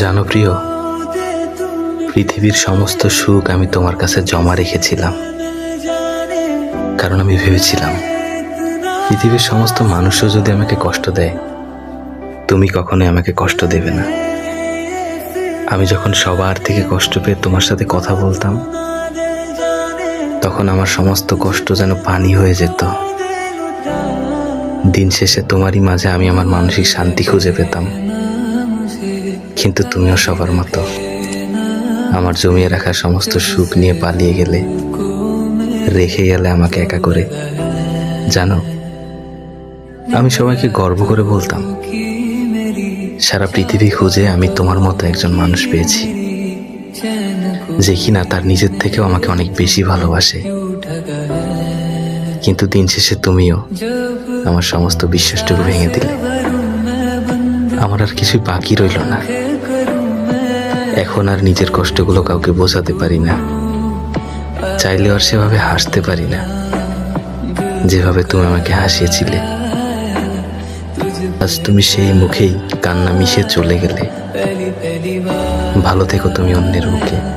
জানো প্রিয়, পৃথিবীর সমস্ত সুখ আমি তোমার কাছে জমা রেখেছিলাম। কারণ আমি ভেবেছিলাম, পৃথিবীর সমস্ত মানুষও যদি আমাকে কষ্ট দেয়, তুমি কখনোই আমাকে কষ্ট দেবে না। আমি যখন সবার থেকে কষ্ট পেয়ে তোমার সাথে কথা বলতাম, তখন আমার সমস্ত কষ্ট যেন পানি হয়ে যেত। দিন শেষে তোমারই মাঝে আমি আমার মানসিক শান্তি খুঁজে পেতাম। কিন্তু তুমিও সবার মতো। আমার জমিয়ে রাখা সমস্ত সুখ নিয়ে পালিয়ে গেলে, রেখে গেলে আমাকে একা করে। জানো, আমি সবাইকে গর্ব করে বলতাম, সারা পৃথিবী খুঁজে আমি তোমার মতো একজন মানুষ পেয়েছি, যে কিনা তার নিজের থেকেও আমাকে অনেক বেশি ভালোবাসে। কিন্তু দিন শেষে তুমিও আমার সমস্ত বিশ্বাসটুকু ভেঙে দিলে। আমার আর কিছুই বাকি রইল না। এখন আর নিজের কষ্টগুলো কাউকে বোঝাতে পারি না। চাইলেও আর সেভাবে হাসতে পারি না। যেভাবে তুমি আমাকে হাসিয়েছিলে, আজ তুমি সেই মুখেই কান্না মিশে চলে গেলে। ভালো থেকো তুমি অন্যের মুখে।